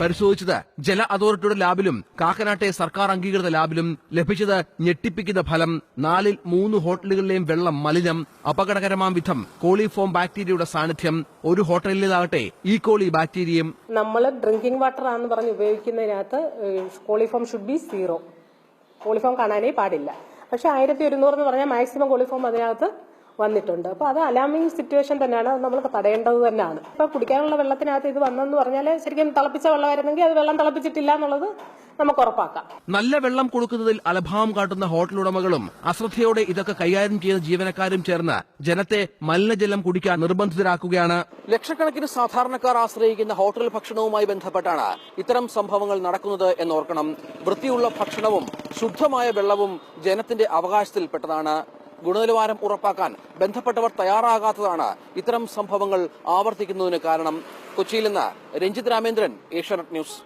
പരിശോധിച്ചത് ജല അതോറിറ്റിയുടെ ലാബിലും കാക്കനാട്ടെ സർക്കാർ അംഗീകൃത ലാബിലും ലഭിച്ചത് ഞെട്ടിപ്പിക്കുന്ന ഫലം നാലിൽ മൂന്ന് ഹോട്ടലുകളിലെയും വെള്ളം മലിനം അപകടകരമാം വിധം കോളിഫോം ബാക്ടീരിയയുടെ സാന്നിധ്യം ഒരു ഹോട്ടലിലാകട്ടെ ഈ കോളി ബാക്ടീരിയയും നമ്മൾ ഡ്രിങ്കിംഗ് വാട്ടർ ആണെന്ന് പറഞ്ഞ് ഉപയോഗിക്കുന്നതിനകത്ത് coliform should be zero coliform കാണാനേ പാടില്ല. പക്ഷെ ആയിരത്തി ഒരുന്നൂറ് എന്ന് പറഞ്ഞാൽ മാക്സിമം കോളിഫോം അതിനകത്ത് വന്നിട്ടുണ്ട്. അപ്പോൾ അത് അലാമിങ് സിറ്റുവേഷൻ തന്നെയാണ്. അത് നമ്മൾ തടയേണ്ടത് തന്നെയാണ്. ഇപ്പോൾ കുടിക്കാനുള്ള വെള്ളത്തിനകത്ത് ഇത് വന്നെന്ന് പറഞ്ഞാൽ ശരിക്കും തിളപ്പിച്ച വെള്ളമായിരുന്നെങ്കിൽ അത് വെള്ളം തിളപ്പിച്ചിട്ടില്ല എന്നുള്ളത് നമുക്ക് ഉറപ്പാക്കാം. നല്ല വെള്ളം കൊടുക്കുന്നതിൽ അലഭാവം കാട്ടുന്ന ഹോട്ടൽ ഉടമകളും അശ്രദ്ധയോടെ ഇതൊക്കെ കൈകാര്യം ചെയ്യുന്ന ജീവനക്കാരും ചേർന്ന് ജനത്തെ മലിനജലം കുടിക്കാൻ നിർബന്ധിതരാക്കുകയാണ്. ലക്ഷക്കണക്കിന് സാധാരണക്കാർ ആശ്രയിക്കുന്ന ഹോട്ടൽ ഭക്ഷണവുമായി ബന്ധപ്പെട്ടാണ് ഇത്തരം സംഭവങ്ങൾ നടക്കുന്നത് എന്നോർക്കണം. വൃത്തിയുള്ള ഭക്ഷണവും ശുദ്ധമായ വെള്ളവും ജനത്തിന്റെ അവകാശത്തിൽപ്പെട്ടതാണ്. ഗുണനിലവാരം ഉറപ്പാക്കാൻ ബന്ധപ്പെട്ടവർ തയ്യാറാകാത്തതാണ് ഇത്തരം സംഭവങ്ങൾ ആവർത്തിക്കുന്നതിന് കാരണം. കൊച്ചിയിൽ നിന്ന് രഞ്ജിത് രാമേന്ദ്രൻ ഏഷ്യാനെറ്റ് ന്യൂസ്.